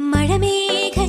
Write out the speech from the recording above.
മഴമേഘ